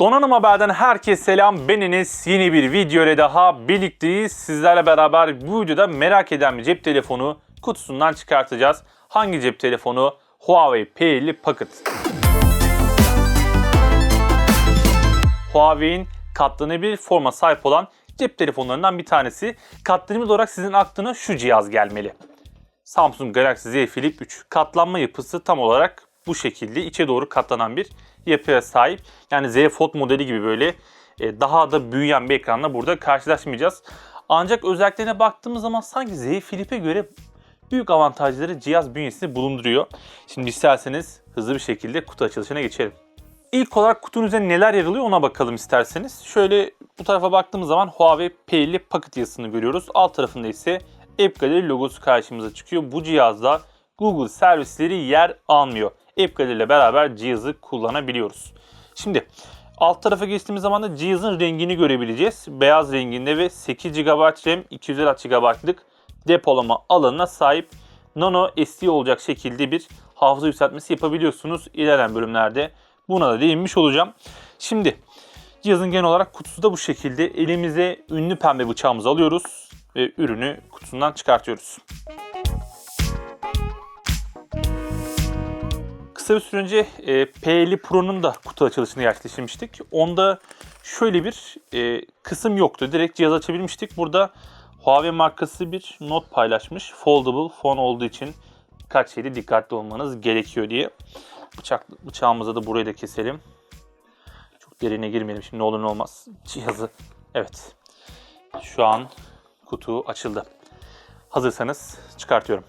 Donanım Haber'den herkese selam. Ben Enes. Yeni bir video ile daha birlikteyiz. Sizlerle beraber bu videoda merak eden bir cep telefonu kutusundan çıkartacağız. Hangi cep telefonu? Huawei P50 Pocket. Huawei'in katlanabilir forma sahip olan cep telefonlarından bir tanesi. Katlanabilir olarak sizin aklına şu cihaz gelmeli. Samsung Galaxy Z Flip 3 katlanma yapısı tam olarak bu şekilde içe doğru katlanan bir yapıya sahip. Yani Z Fold modeli gibi böyle e, daha da büyüyen bir ekranla burada karşılaşmayacağız. Ancak özelliklerine baktığımız zaman sanki Z Flip'e göre büyük avantajları cihaz bünyesinde bulunduruyor. Şimdi isterseniz hızlı bir şekilde kutu açılışına geçelim. İlk olarak kutunun üzerinde neler yer alıyor ona bakalım isterseniz. Şöyle bu tarafa baktığımız zaman Huawei P50 Pocket yazısını görüyoruz. Alt tarafında ise App logosu karşımıza çıkıyor. Bu cihazda Google servisleri yer almıyor. App Gallery ile beraber cihazı kullanabiliyoruz. Şimdi alt tarafa geçtiğimiz zaman da cihazın rengini görebileceğiz. Beyaz renginde ve 8 GB RAM, 256 GB'lık depolama alanına sahip nano SD olacak şekilde bir hafıza yükseltmesi yapabiliyorsunuz. İlerleyen bölümlerde buna da değinmiş olacağım. Şimdi cihazın genel olarak kutusu da bu şekilde. Elimize ünlü pembe bıçağımızı alıyoruz ve ürünü kutusundan çıkartıyoruz. Kısa bir süre önce e, P50 Pro'nun da kutu açılışını gerçekleştirmiştik. Onda şöyle bir e, kısım yoktu. Direkt cihaz açabilmiştik. Burada Huawei markası bir not paylaşmış. Foldable phone olduğu için birkaç şeyde dikkatli olmanız gerekiyor diye. Bıçak, bıçağımızı da burayı da keselim. Çok derine girmeyelim şimdi ne olur ne olmaz. Cihazı evet. Şu an kutu açıldı. Hazırsanız çıkartıyorum.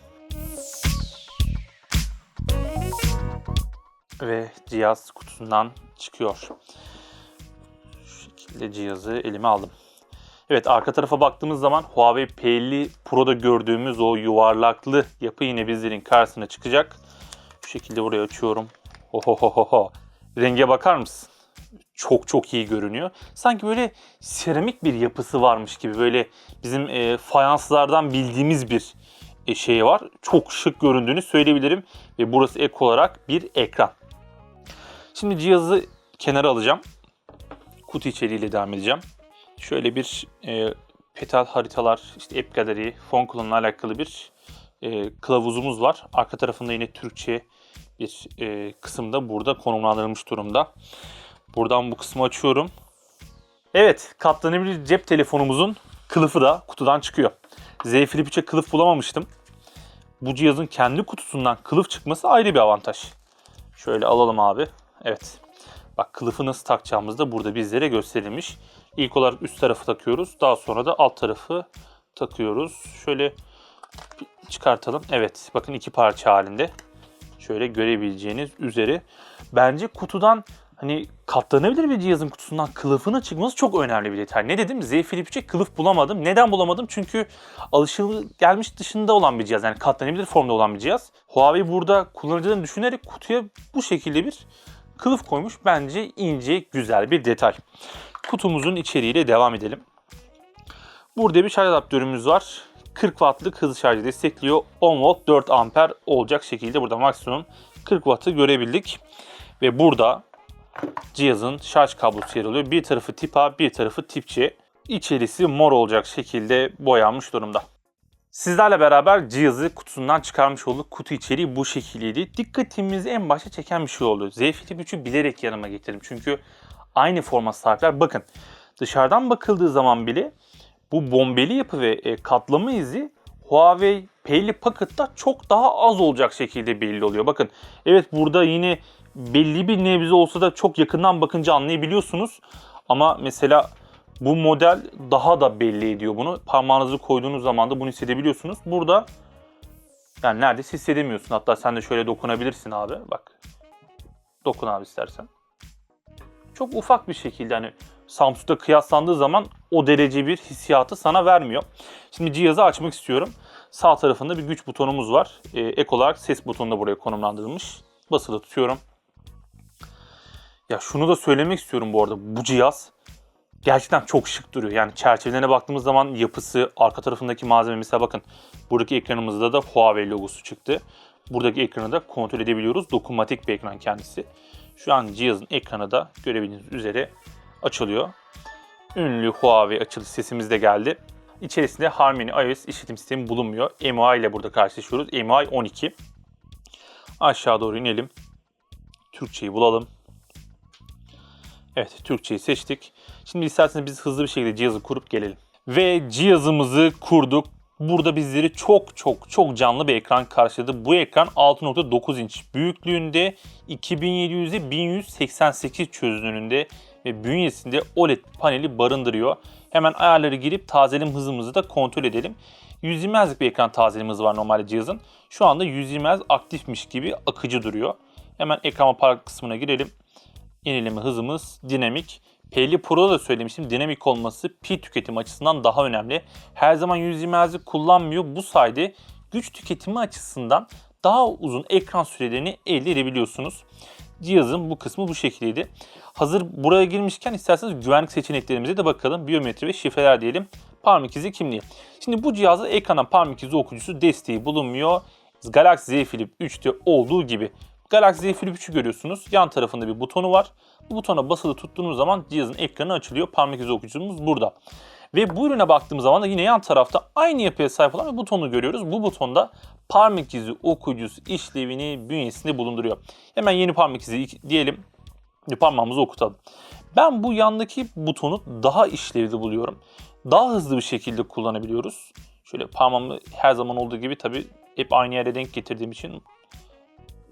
Ve cihaz kutusundan çıkıyor. Şu şekilde cihazı elime aldım. Evet arka tarafa baktığımız zaman Huawei P50 Pro'da gördüğümüz o yuvarlaklı yapı yine bizlerin karşısına çıkacak. Şu şekilde buraya açıyorum. Ohohoho. Renge bakar mısın? Çok çok iyi görünüyor. Sanki böyle seramik bir yapısı varmış gibi böyle bizim e, fayanslardan bildiğimiz bir e, şey var. Çok şık göründüğünü söyleyebilirim. Ve burası ek olarak bir ekran. Şimdi cihazı kenara alacağım. Kutu içeriğiyle devam edeceğim. Şöyle bir e, petal haritalar, işte App Gallery, fon kullanımla alakalı bir e, kılavuzumuz var. Arka tarafında yine Türkçe bir e, kısımda burada konumlandırılmış durumda. Buradan bu kısmı açıyorum. Evet, katlanabilir cep telefonumuzun kılıfı da kutudan çıkıyor. Z Flip 3'e kılıf bulamamıştım. Bu cihazın kendi kutusundan kılıf çıkması ayrı bir avantaj. Şöyle alalım abi. Evet. Bak kılıfı nasıl takacağımız da burada bizlere gösterilmiş. İlk olarak üst tarafı takıyoruz. Daha sonra da alt tarafı takıyoruz. Şöyle çıkartalım. Evet bakın iki parça halinde. Şöyle görebileceğiniz üzere. Bence kutudan hani katlanabilir bir cihazın kutusundan kılıfının çıkması çok önemli bir detay. Ne dedim? Z Flip 3'e kılıf bulamadım. Neden bulamadım? Çünkü alışılgelmiş dışında olan bir cihaz. Yani katlanabilir formda olan bir cihaz. Huawei burada kullanıcıların düşünerek kutuya bu şekilde bir kılıf koymuş. Bence ince, güzel bir detay. Kutumuzun içeriğiyle devam edelim. Burada bir şarj adaptörümüz var. 40 wattlık hızlı şarjı destekliyor. 10 volt 4 amper olacak şekilde burada maksimum 40 wattı görebildik. Ve burada cihazın şarj kablosu yer alıyor. Bir tarafı tip A, bir tarafı tip C. İçerisi mor olacak şekilde boyanmış durumda. Sizlerle beraber cihazı kutusundan çıkarmış olduk. Kutu içeriği bu şekildeydi. Dikkatimizi en başta çeken bir şey oldu. Z Flip 3'ü bilerek yanıma getirdim. Çünkü aynı format sahipler. Bakın dışarıdan bakıldığı zaman bile bu bombeli yapı ve e, katlama izi Huawei P50 Pocket'ta çok daha az olacak şekilde belli oluyor. Bakın evet burada yine belli bir nebze olsa da çok yakından bakınca anlayabiliyorsunuz. Ama mesela bu model daha da belli ediyor bunu. Parmağınızı koyduğunuz zaman da bunu hissedebiliyorsunuz. Burada yani neredeyse hissedemiyorsun. Hatta sen de şöyle dokunabilirsin abi. Bak. Dokun abi istersen. Çok ufak bir şekilde hani Samsung'da kıyaslandığı zaman o derece bir hissiyatı sana vermiyor. Şimdi cihazı açmak istiyorum. Sağ tarafında bir güç butonumuz var. Ee, ek olarak ses butonu da buraya konumlandırılmış. Basılı tutuyorum. Ya şunu da söylemek istiyorum bu arada. Bu cihaz gerçekten çok şık duruyor. Yani çerçevelerine baktığımız zaman yapısı, arka tarafındaki malzeme mesela bakın. Buradaki ekranımızda da Huawei logosu çıktı. Buradaki ekranı da kontrol edebiliyoruz. Dokunmatik bir ekran kendisi. Şu an cihazın ekranı da görebildiğiniz üzere açılıyor. Ünlü Huawei açılış sesimiz de geldi. İçerisinde Harmony iOS işletim sistemi bulunmuyor. MUI ile burada karşılaşıyoruz. MUI 12. Aşağı doğru inelim. Türkçeyi bulalım. Evet, Türkçeyi seçtik. Şimdi isterseniz biz hızlı bir şekilde cihazı kurup gelelim. Ve cihazımızı kurduk. Burada bizleri çok çok çok canlı bir ekran karşıladı. Bu ekran 6.9 inç büyüklüğünde 2700'e 1188 çözünürlüğünde ve bünyesinde OLED paneli barındırıyor. Hemen ayarları girip tazelim hızımızı da kontrol edelim. 120 Hz'lik bir ekran tazelim hızı var normalde cihazın. Şu anda 120 Hz aktifmiş gibi akıcı duruyor. Hemen ekran park kısmına girelim. Yenileme hızımız dinamik. P50 Pro'da da söylemiştim. Dinamik olması pil tüketimi açısından daha önemli. Her zaman 120 Hz'i kullanmıyor. Bu sayede güç tüketimi açısından daha uzun ekran sürelerini elde edebiliyorsunuz. Cihazın bu kısmı bu şekildeydi. Hazır buraya girmişken isterseniz güvenlik seçeneklerimize de bakalım. Biyometri ve şifreler diyelim. Parmak izi kimliği. Şimdi bu cihazda ekrana parmak izi okuyucusu desteği bulunmuyor. Galaxy Z Flip 3'te olduğu gibi. Galaxy Z Flip 3'ü görüyorsunuz. Yan tarafında bir butonu var. Bu butona basılı tuttuğunuz zaman cihazın ekranı açılıyor. Parmak izi okuyucumuz burada. Ve bu ürüne baktığımız zaman da yine yan tarafta aynı yapıya sahip olan bir butonu görüyoruz. Bu butonda parmak izi okuyucusu işlevini bünyesinde bulunduruyor. Hemen yeni parmak izi diyelim. Parmağımızı okutalım. Ben bu yandaki butonu daha işlevli buluyorum. Daha hızlı bir şekilde kullanabiliyoruz. Şöyle parmağımı her zaman olduğu gibi tabii hep aynı yere denk getirdiğim için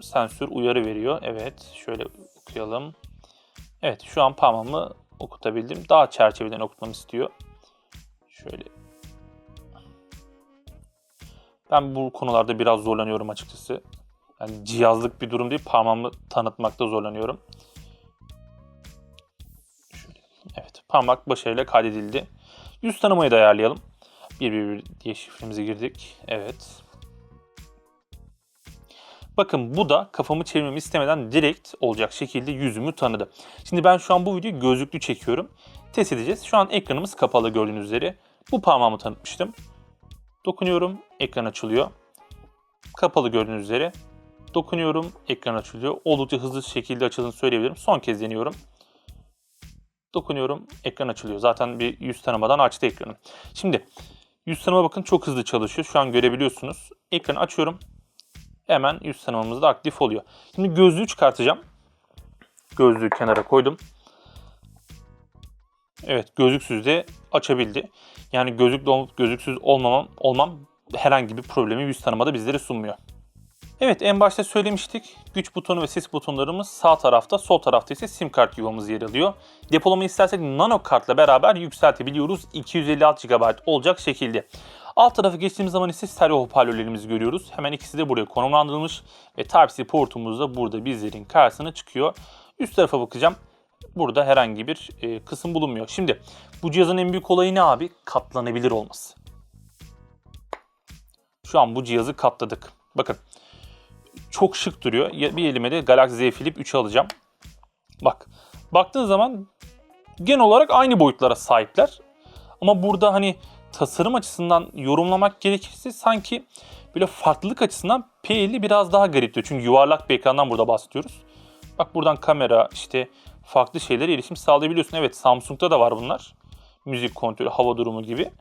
sensör uyarı veriyor. Evet şöyle okuyalım. Evet şu an parmağımı okutabildim. Daha çerçeveden okutmamı istiyor. Şöyle. Ben bu konularda biraz zorlanıyorum açıkçası. Yani cihazlık bir durum değil. Parmağımı tanıtmakta zorlanıyorum. Şöyle. Evet. Parmak başarıyla kaydedildi. Yüz tanımayı da ayarlayalım. 111 diye şifremize girdik. Evet. Bakın bu da kafamı çevirmemi istemeden direkt olacak şekilde yüzümü tanıdı. Şimdi ben şu an bu videoyu gözlüklü çekiyorum. Test edeceğiz. Şu an ekranımız kapalı gördüğünüz üzere. Bu parmağımı tanıtmıştım. Dokunuyorum, ekran açılıyor. Kapalı gördüğünüz üzere. Dokunuyorum, ekran açılıyor. Oldukça hızlı şekilde açıldığını söyleyebilirim. Son kez deniyorum. Dokunuyorum, ekran açılıyor. Zaten bir yüz tanımadan açtı ekranı. Şimdi yüz tanıma bakın çok hızlı çalışıyor. Şu an görebiliyorsunuz. Ekranı açıyorum. Hemen yüz tanımamız da aktif oluyor. Şimdi gözlüğü çıkartacağım. Gözlüğü kenara koydum. Evet gözlüksüz de açabildi. Yani gözlükle olup gözlüksüz olmamam, olmam herhangi bir problemi yüz tanımada bizlere sunmuyor. Evet en başta söylemiştik. Güç butonu ve ses butonlarımız sağ tarafta, sol tarafta ise sim kart yuvamız yer alıyor. Depolama istersek nano kartla beraber yükseltebiliyoruz. 256 GB olacak şekilde. Alt tarafı geçtiğimiz zaman ise stereo hoparlörlerimizi görüyoruz. Hemen ikisi de buraya konumlandırılmış ve Type-C portumuz da burada bizlerin karşısına çıkıyor. Üst tarafa bakacağım. Burada herhangi bir e, kısım bulunmuyor. Şimdi bu cihazın en büyük olayı ne abi? Katlanabilir olması. Şu an bu cihazı katladık. Bakın çok şık duruyor. Bir elime de Galaxy Z Flip 3'ü alacağım. Bak. Baktığın zaman genel olarak aynı boyutlara sahipler. Ama burada hani tasarım açısından yorumlamak gerekirse sanki böyle farklılık açısından P50 biraz daha garip diyor. Çünkü yuvarlak bir ekrandan burada bahsediyoruz. Bak buradan kamera işte farklı şeylere erişim sağlayabiliyorsun. Evet Samsung'da da var bunlar. Müzik kontrolü, hava durumu gibi.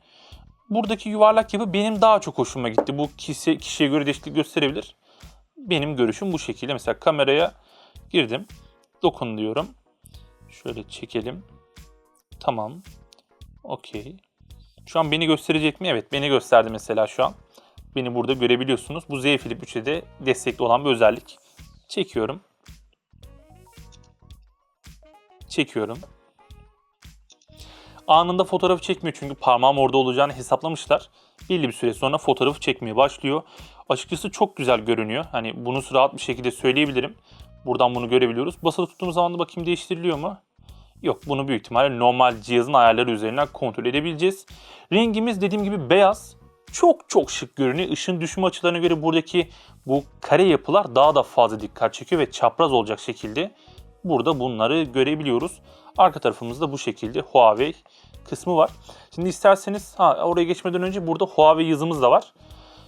Buradaki yuvarlak yapı benim daha çok hoşuma gitti. Bu kişi, kişiye göre değişiklik gösterebilir. Benim görüşüm bu şekilde. Mesela kameraya girdim. Dokun diyorum. Şöyle çekelim. Tamam. Okey. Şu an beni gösterecek mi? Evet beni gösterdi mesela şu an. Beni burada görebiliyorsunuz. Bu Z Flip 3'e de destekli olan bir özellik. Çekiyorum. Çekiyorum. Anında fotoğrafı çekmiyor çünkü parmağım orada olacağını hesaplamışlar. Belli bir süre sonra fotoğrafı çekmeye başlıyor. Açıkçası çok güzel görünüyor. Hani bunu rahat bir şekilde söyleyebilirim. Buradan bunu görebiliyoruz. Basılı tuttuğumuz zaman da bakayım değiştiriliyor mu? Yok bunu büyük ihtimalle normal cihazın ayarları üzerinden kontrol edebileceğiz. Rengimiz dediğim gibi beyaz. Çok çok şık görünüyor. Işın düşme açılarına göre buradaki bu kare yapılar daha da fazla dikkat çekiyor ve çapraz olacak şekilde burada bunları görebiliyoruz. Arka tarafımızda bu şekilde Huawei kısmı var. Şimdi isterseniz ha, oraya geçmeden önce burada Huawei yazımız da var.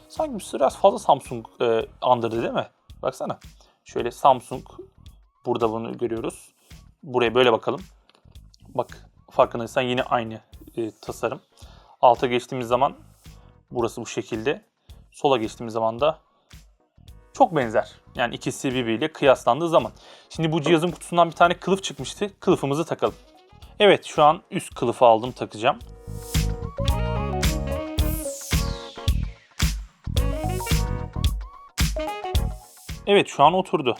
Sanki biraz fazla Samsung e, andırdı değil mi? Baksana. Şöyle Samsung Burada bunu görüyoruz. Buraya böyle bakalım. Bak farkındaysan yine aynı e, tasarım. Alta geçtiğimiz zaman burası bu şekilde. Sola geçtiğimiz zaman da çok benzer. Yani ikisi birbiriyle kıyaslandığı zaman. Şimdi bu cihazın kutusundan bir tane kılıf çıkmıştı. Kılıfımızı takalım. Evet şu an üst kılıfı aldım takacağım. Evet şu an oturdu.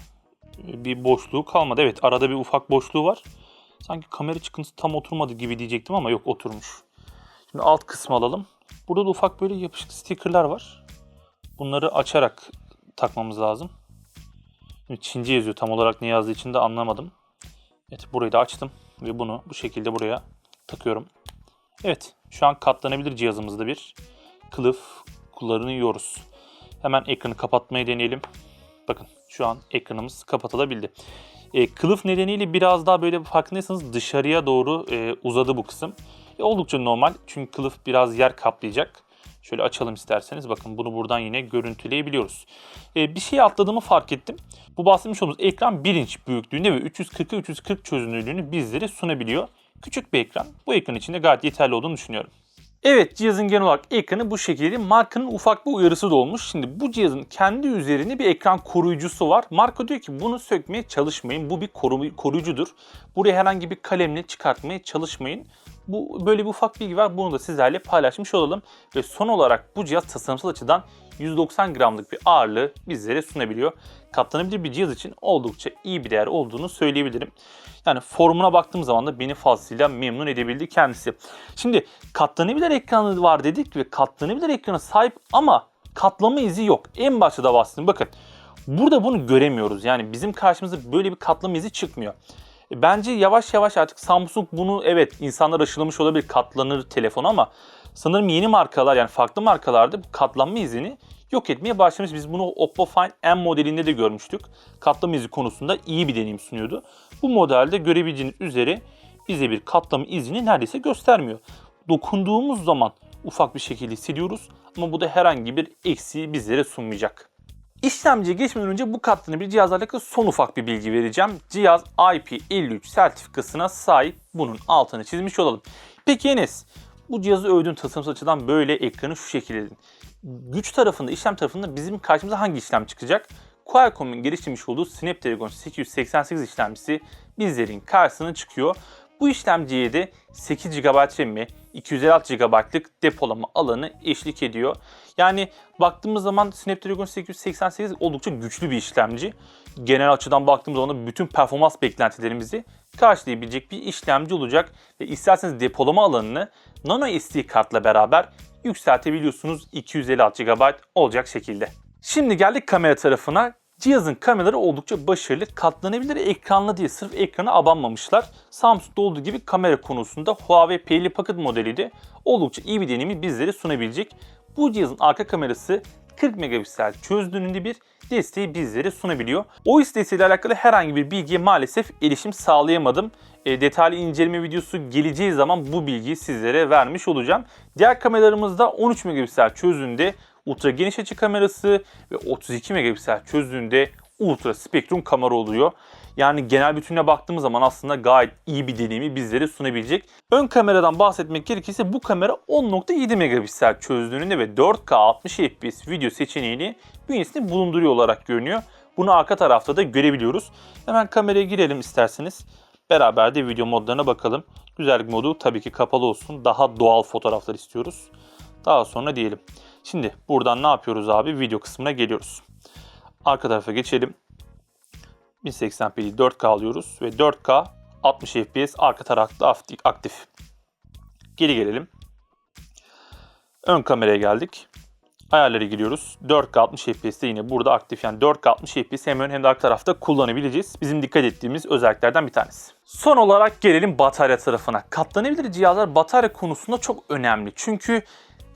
Bir boşluğu kalmadı. Evet arada bir ufak boşluğu var. Sanki kamera çıkıntısı tam oturmadı gibi diyecektim ama yok oturmuş. Şimdi alt kısmı alalım. Burada da ufak böyle yapışık stickerlar var. Bunları açarak takmamız lazım. Şimdi Çince yazıyor. Tam olarak ne yazdığı için de anlamadım. Evet burayı da açtım ve bunu bu şekilde buraya takıyorum. Evet şu an katlanabilir cihazımızda bir kılıf kullanıyoruz. Hemen ekranı kapatmayı deneyelim. Bakın şu an ekranımız kapatılabildi. E, kılıf nedeniyle biraz daha böyle farkındaysanız dışarıya doğru e, uzadı bu kısım. E, oldukça normal çünkü kılıf biraz yer kaplayacak. Şöyle açalım isterseniz. Bakın bunu buradan yine görüntüleyebiliyoruz. E, bir şey atladığımı fark ettim. Bu bahsetmiş olduğumuz ekran 1 inç büyüklüğünde ve 340'a 340 çözünürlüğünü bizlere sunabiliyor. Küçük bir ekran. Bu ekran için de gayet yeterli olduğunu düşünüyorum. Evet cihazın genel olarak ekranı bu şekilde. Markanın ufak bir uyarısı da olmuş. Şimdi bu cihazın kendi üzerinde bir ekran koruyucusu var. Marka diyor ki bunu sökmeye çalışmayın. Bu bir koru- koruyucudur. Buraya herhangi bir kalemle çıkartmaya çalışmayın. Bu böyle bir ufak bilgi var. Bunu da sizlerle paylaşmış olalım. Ve son olarak bu cihaz tasarımsal açıdan 190 gramlık bir ağırlığı bizlere sunabiliyor. Katlanabilir bir cihaz için oldukça iyi bir değer olduğunu söyleyebilirim. Yani formuna baktığım zaman da beni fazlasıyla memnun edebildi kendisi. Şimdi katlanabilir ekranı var dedik ve katlanabilir ekrana sahip ama katlama izi yok. En başta da bahsettim. Bakın burada bunu göremiyoruz. Yani bizim karşımıza böyle bir katlama izi çıkmıyor. E, Bence yavaş yavaş artık Samsung bunu evet insanlar aşılamış olabilir katlanır telefon ama sanırım yeni markalar yani farklı markalarda bu katlanma izini yok etmeye başlamış. Biz bunu Oppo Find M modelinde de görmüştük. Katlama izi konusunda iyi bir deneyim sunuyordu. Bu modelde görebileceğiniz üzere bize bir katlama izini neredeyse göstermiyor. Dokunduğumuz zaman ufak bir şekilde siliyoruz ama bu da herhangi bir eksiği bizlere sunmayacak. İşlemciye geçmeden önce bu katlanabilir cihazlarla alakalı son ufak bir bilgi vereceğim. Cihaz IP53 sertifikasına sahip. Bunun altını çizmiş olalım. Peki Enes, bu cihazı övdüğün tasarımsal açıdan böyle ekranı şu şekilde dedin. Güç tarafında, işlem tarafında bizim karşımıza hangi işlem çıkacak? Qualcomm'un geliştirmiş olduğu Snapdragon 888 işlemcisi bizlerin karşısına çıkıyor. Bu işlemciye de 8 GB RAM'i, 256 GB'lık depolama alanı eşlik ediyor. Yani baktığımız zaman Snapdragon 888 oldukça güçlü bir işlemci. Genel açıdan baktığımız zaman bütün performans beklentilerimizi karşılayabilecek bir işlemci olacak. Ve isterseniz depolama alanını Nano SD kartla beraber yükseltebiliyorsunuz 256 GB olacak şekilde. Şimdi geldik kamera tarafına. Cihazın kameraları oldukça başarılı. Katlanabilir ekranlı diye sırf ekrana abanmamışlar. Samsung'da olduğu gibi kamera konusunda Huawei P50 Pocket modeli de oldukça iyi bir deneyimi bizlere sunabilecek. Bu cihazın arka kamerası 40 megapiksel çözünürlüğünde bir desteği bizlere sunabiliyor. O desteğiyle alakalı herhangi bir bilgiye maalesef erişim sağlayamadım. E, detaylı inceleme videosu geleceği zaman bu bilgiyi sizlere vermiş olacağım. Diğer kameralarımızda 13 megapiksel çözünürlüğünde ultra geniş açı kamerası ve 32 megapiksel çözünürlüğünde ultra spektrum kamera oluyor. Yani genel bütününe baktığımız zaman aslında gayet iyi bir deneyimi bizlere sunabilecek. Ön kameradan bahsetmek gerekirse bu kamera 10.7 megapiksel çözünürlüğünde ve 4K 60 fps video seçeneğini bünyesinde bulunduruyor olarak görünüyor. Bunu arka tarafta da görebiliyoruz. Hemen kameraya girelim isterseniz. Beraber de video modlarına bakalım. Güzellik modu tabii ki kapalı olsun. Daha doğal fotoğraflar istiyoruz. Daha sonra diyelim. Şimdi buradan ne yapıyoruz abi? Video kısmına geliyoruz. Arka tarafa geçelim. 1080p'yi 4K alıyoruz ve 4K 60 FPS arka tarafta aktif. Geri gelelim. Ön kameraya geldik. Ayarlara giriyoruz. 4K 60 FPS'te yine burada aktif. Yani 4K 60 FPS hem ön hem de arka tarafta kullanabileceğiz. Bizim dikkat ettiğimiz özelliklerden bir tanesi. Son olarak gelelim batarya tarafına. Katlanabilir cihazlar batarya konusunda çok önemli. Çünkü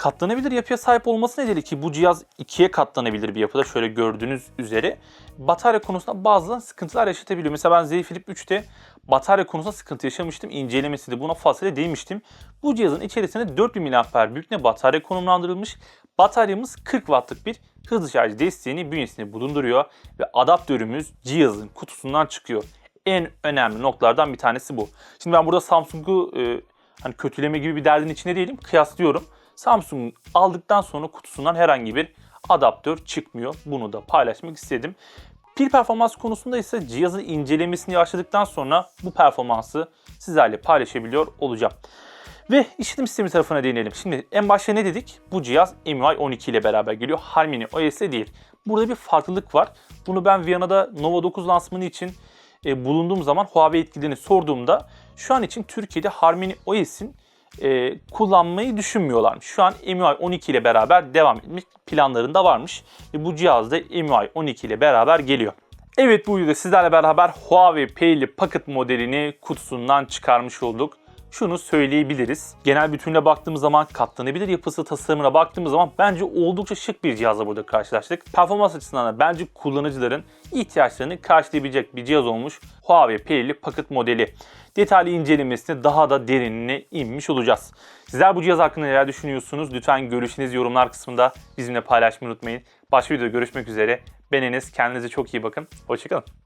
katlanabilir yapıya sahip olması nedeniyle ki bu cihaz ikiye katlanabilir bir yapıda şöyle gördüğünüz üzere batarya konusunda bazen sıkıntılar yaşatabiliyor. Mesela ben Z Flip 3'te batarya konusunda sıkıntı yaşamıştım. İncelemesi de buna fazlasıyla değinmiştim. Bu cihazın içerisinde 4000 mAh büyüklüğüne batarya konumlandırılmış. Bataryamız 40 wattlık bir hızlı şarj desteğini bünyesinde bulunduruyor ve adaptörümüz cihazın kutusundan çıkıyor. En önemli noktalardan bir tanesi bu. Şimdi ben burada Samsung'u e, hani kötüleme gibi bir derdin içinde değilim. Kıyaslıyorum. Samsung aldıktan sonra kutusundan herhangi bir adaptör çıkmıyor. Bunu da paylaşmak istedim. Pil performans konusunda ise cihazın incelemesini başladıktan sonra bu performansı sizlerle paylaşabiliyor olacağım. Ve işletim sistemi tarafına değinelim. Şimdi en başta ne dedik? Bu cihaz MIUI 12 ile beraber geliyor. Harmony OS değil. Burada bir farklılık var. Bunu ben Viyana'da Nova 9 lansmanı için e, bulunduğum zaman Huawei yetkililerini sorduğumda şu an için Türkiye'de Harmony OS'in e, kullanmayı düşünmüyorlarmış. Şu an MIUI 12 ile beraber devam etmek planlarında varmış. Ve bu cihaz da MIUI 12 ile beraber geliyor. Evet bu videoda sizlerle beraber Huawei P50 Pocket modelini kutusundan çıkarmış olduk. Şunu söyleyebiliriz. Genel bütününe baktığımız zaman, katlanabilir yapısı tasarımına baktığımız zaman bence oldukça şık bir cihazla burada karşılaştık. Performans açısından da bence kullanıcıların ihtiyaçlarını karşılayabilecek bir cihaz olmuş Huawei P50 Pocket modeli. Detaylı incelemesine daha da derinine inmiş olacağız. Sizler bu cihaz hakkında neler düşünüyorsunuz? Lütfen görüşünüzü yorumlar kısmında bizimle paylaşmayı unutmayın. Başka videoda görüşmek üzere. Ben. Kendinize çok iyi bakın. Hoşçakalın.